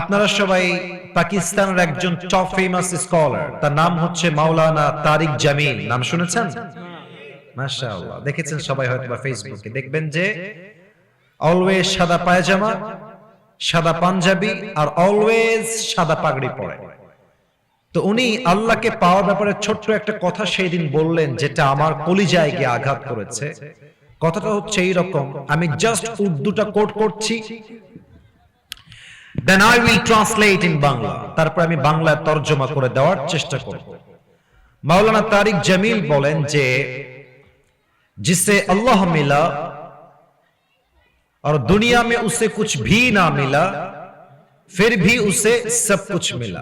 আপনারা সবাই পাকিস্তানের একজন টপ ফেমাস স্কলার তার নাম হচ্ছে মাওলানা তারিক জামিল। নাম শুনেছেন? মাশাআল্লাহ। দেখেছেন সবাই হয়তো বা ফেসবুকে দেখবেন যে অলওয়েজ সাদা পায়জামা, সাদা পাঞ্জাবি আর অলওয়েজ সাদা পাগড়ি পরে। তো উনি আল্লাহকে পাওয়ার ব্যাপারে ছোট্ট একটা কথা সেই দিন বললেন, যেটা আমার কলিজায় গিয়ে আঘাত করেছে। কথাটা হচ্ছে এই রকম আমি জাস্ট উর্দুটা কোট করছি then I will translate in Bangla তারপর আমি বাংলায় তর্জমা করে দেওয়ার চেষ্টা করব মাওলানা তারিক জামিল বলেন যে जिससे अल्लाह मिला और दुनिया में उसे कुछ भी ना मिला फिर भी उसे सब कुछ मिला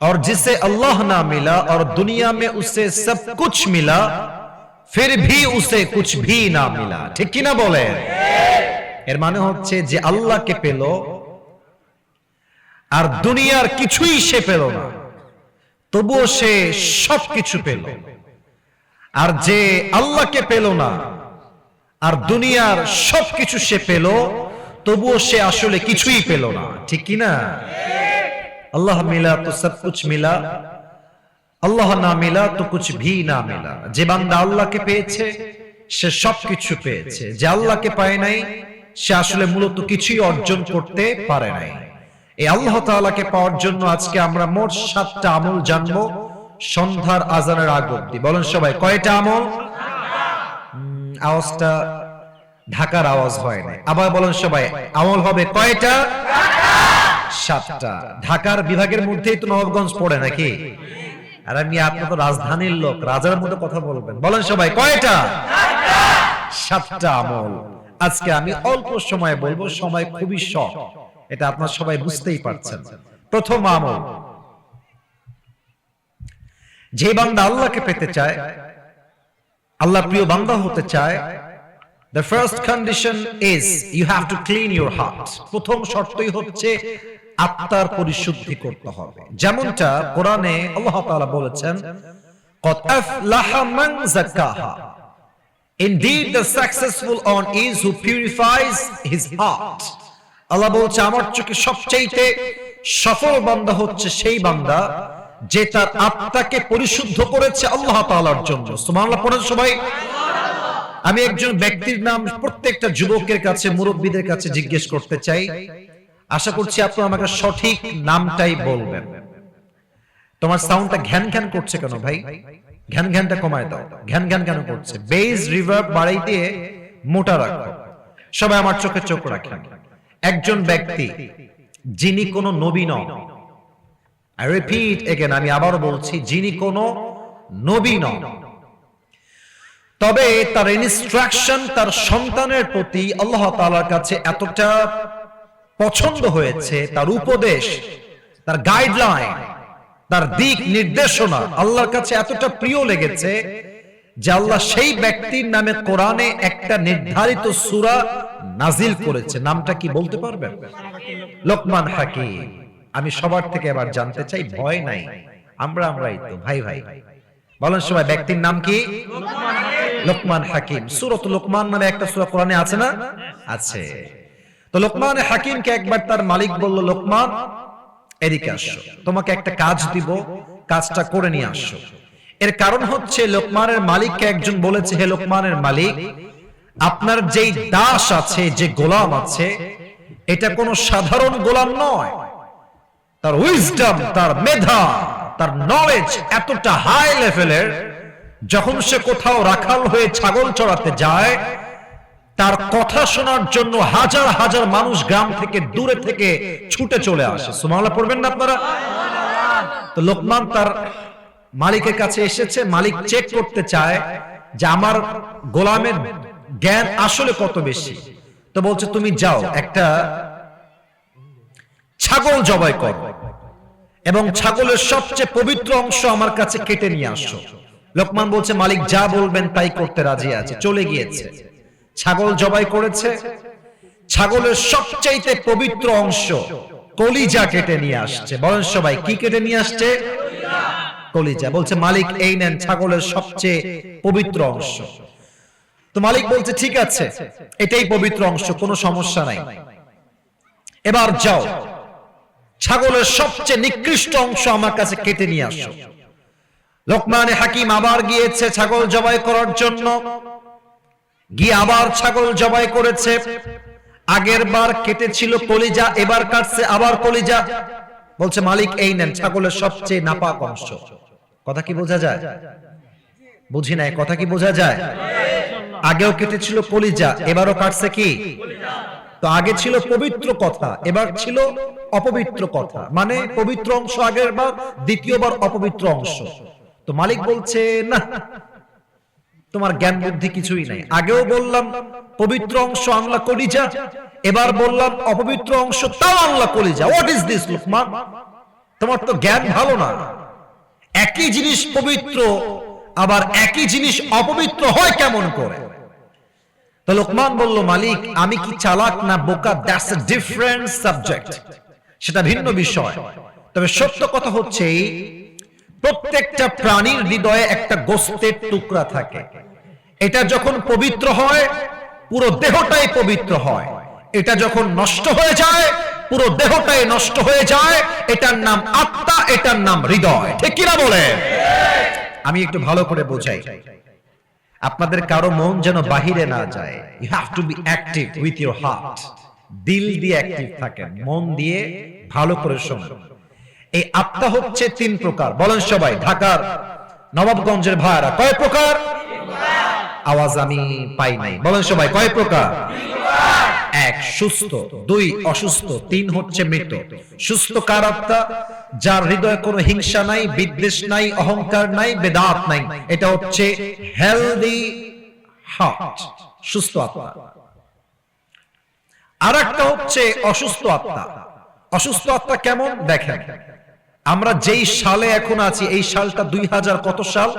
और जिसे अल्लाह ना मिला और दुनिया में उसे सब कुछ मिला फिर भी उसे कुछ भी ना मिला ঠিক কি না বলে এর মানে হচ্ছে যে আল্লাহকে পেল আর দুনিয়ার কিছুই সে পেল না। তবুও সে সবকিছু পেল। আর যে আল্লাহকে পেল না, আর দুনিয়ার সবকিছু সে পেল, তবুও সে আসলে কিছুই পেল না। ঠিক কি না? আল্লাহ মিলা তো সব কুছ মিলা, আল্লাহ না মিলা তো কুছ ভি না মিলা। যে বান্দা আল্লাহকে পেয়েছে, সে সবকিছু পেয়েছে। যে আল্লাহকে পায় নাই, সে আসলে মূলত কিছুই অর্জন করতে পারে নাই। এই আল্লাহ তাআলাকে পাওয়ার জন্য আজকে আমরা মোট সাতটা আমল জানব। সন্ধ্যার আজানের আগ অব্দি বলেন সবাই, কয়টা আমল? আওয়াজটা ঢাকার আওয়াজ হয় না আবার বলেন সবাই, আমল হবে কয়টা? সাতটা। ঢাকার বিভাগের মধ্যেই তো নবাবগঞ্জ পড়ে নাকি? আর আমি আপনার তো রাজধানীর লোক, রাজার মধ্যে কথা বলবেন। বলেন সবাই, কয়টা? সাতটা আমল। আজকে আমি অল্প সময় বলব, সময় খুবই শর্ট। এটা আপনার সবাই বুঝতেই পারছেন। প্রথম আমল। যে বান্দা আল্লাহকে পেতে চায় আল্লাহ প্রিয় বান্দা হতে চায় the first condition is you have to clean your heart প্রথম শর্তই হচ্ছে আত্মার পরিশুদ্ধি করতে হবে। যেমনটা কোরআনে আল্লাহ তাআলা বলেছেন কদ আফলাহা মান যাক্কাহা। Indeed, the successful one is who purifies his heart. আল্লাহ বলছে, আমার চোখে সবচেয়ে সফল বান্দা হচ্ছে সেই বান্দা যে তার আত্মাকে পরিশুদ্ধ করেছে আল্লাহ তাআলার জন্য। পড়েন সবাই। আমি একজন ব্যক্তির নাম প্রত্যেকটা যুবকের কাছে, মুরব্বীদের কাছে জিজ্ঞেস করতে চাই। আশা করছি আপনি আমাকে সঠিক নামটাই বলবেন। তোমার সাউন্ডটা ঘ্যান ঘ্যান করছে কেন ভাই? ঘ্যান ঘ্যানটা কমায় দাও। ঘ্যান ঘ্যান কেন করছে? বেজ রিভার্ব বাড়াই দিয়ে মোটা রাখো। সবাই আমার চোখে চোখ রাখেন। একজন ব্যক্তি, যিনি কোনো নবী নন। আই রিপিট এগেন আমি আবার বলছি, যিনি কোনো নবী নন। তবে তার ইনস্ট্রাকশন তার সন্তানের প্রতি আল্লাহ তাআলার কাছে এতটা পছন্দ হয়েছে, তার উপদেশ, তার গাইডলাইন তার দিক নির্দেশনা আল্লাহর কাছে এতটা প্রিয় লেগেছে যে আল্লাহ সেই ব্যক্তির নামে কোরআনে একটা নির্ধারিত সূরা নাজিল করেছে। নামটা কি বলতে পারবেন? লোকমান হাকিম। আমি সবার থেকে এবার জানতে চাই, ভয় নাই। আমরা আমরাই তো, ভাই ভাই। বলেন সবাই, ব্যক্তির নাম কি? লোকমান হাকিম। সুরত লোকমান নামে একটা সূরা কোরআনে আছে না? আছে। তো লোকমান হাকিমকে একবার তার মালিক বলল, লোকমান, এদিকে আসো। তোমাকে একটা কাজ দিব, কাজটা করে নিয়ে আসো। এর কারণ হচ্ছে, লোকমানের মালিককে একজন বলেছে, হে লোকমানের মালিক আপনার যেই দাস আছে, যে গোলাম আছে, এটা কোনো সাধারণ গোলাম নয়। তার উইজডম তার মেধা, তার নলেজ এতটা হাই লেভেলের যখন সে কোথাও রাখাল হয়ে ছাগল চড়াতে যায়, তার কথা শোনার জন্য হাজার হাজার মানুষ গ্রাম থেকে দূরে থেকে ছুটে চলে আসে। সুমালা পড়বেন না আপনারা? তো লোকমান তার মালিকের কাছে এসেছে, মালিক চেক করতে চায় যে আমার গোলামের জ্ঞান আসলে কত বেশি? তো বলছে, তুমি যাও, একটা ছাগল জবাই কর এবং ছাগলের সবচেয়ে পবিত্র অংশ আমার কাছে কেটে নিয়ে আসো। লোকমান বলছে, মালিক যা বলবেন তাই করতে রাজি আছে, চলে গিয়েছে। ছাগল জবাই করেছে, ছাগলের সবচাইতে পবিত্র অংশ কলিজা কেটে নিয়ে আসছে। বলেন সবাই, কি কেটে নিয়ে আসছে? কলিজা। বলছে, মালিক, এই নেন, ছাগলের সবচেয়ে পবিত্র অংশ। তো মালিক বলছে, ঠিক আছে, এটাই পবিত্র অংশ, কোনো সমস্যা নাই। এবার যাও। ছাগলের সবচেয়ে নিকৃষ্ট অংশ আমার কাছে কেটে নিয়ে আসো। লোকমানে হাকিম আবার গিয়েছে ছাগল জবাই করার জন্য। গিয়ে আবার ছাগল জবাই করেছে। আগের বার কেটেছিল কলিজা, এবার কাটছে আবার কলিজা। বলছে, মালিক, এই নেন, ছাগলের সবচেয়ে নাপাক অংশ। কথা কি বোঝা যায়? বুঝি নাই, কথা কি বোঝা যায়? আগেও কেটেছিল কলিজা, এবারও কাটছে কি? তো আগে ছিল পবিত্র কথা, এবার ছিল অপবিত্র কথা। মানে পবিত্র অংশ আগের বার, দ্বিতীয়বার অপবিত্র অংশ। তো মালিক বলছে, না, তোমার জ্ঞান বুদ্ধি কিছুই নাই। আগেও বললাম, পবিত্র অংশ আংলা কলিজা, এবার বললাম, অপবিত্র অংশ তাও আংলা কলিজা। What is this Lukman? তোমার তো জ্ঞান ভালো না। একই জিনিস পবিত্র আবার একই জিনিস অপবিত্র হয় কেমন করে? তো লোকমান বলল, মালিক, আমি কি চালাক না বোকা? দ্যাটস ডিফারেন্ট সাবজেক্ট সেটা ভিন্ন বিষয়। তবে সত্য কথা হচ্ছে প্রত্যেকটা প্রাণীর হৃদয়ে একটা গোস্তের টুকরা থাকে। এটা যখন পবিত্র হয়, পুরো দেহটাই পবিত্র হয়। এটা যখন নষ্ট হয়ে যায়, পুরো দেহটাই নষ্ট হয়ে যায়। এটার নাম আত্মা, এটার নাম হৃদয়। ঠিক কিনা বলে আমি একটু ভালো করে বোঝাই। আপনাদের কারও মন যেন বাহিরে না যায় you have to be active with your heart দিল দিয়ে অ্যাক্টিভ থাকেন, মন দিয়ে ভালো করে শোনেন। এই আত্মা হচ্ছে তিন প্রকার। বলেন সবাই, ঢাকার, নবাবগঞ্জের ভাইরা কয় প্রকার? আওয়াজ আমি পাই নাই। বলেন সবাই, কয় প্রকার? এক, সুস্থ, দুই, অসুস্থ, তিন হচ্ছে মৃত। সুস্থ কার আত্মা? যার হৃদয়ে কোনো হিংসা নাই, বিদ্বেষ নাই, অহংকার নাই, বেদাত নাই, এটা হচ্ছে হেলদি হার্ট সুস্থ আত্মা। আর একটা হচ্ছে অসুস্থ আত্মা। অসুস্থ আত্মা কেমন? দেখেন, আমরা যেই সালে এখন আছি, এই সালটা দুই হাজার কত সাল?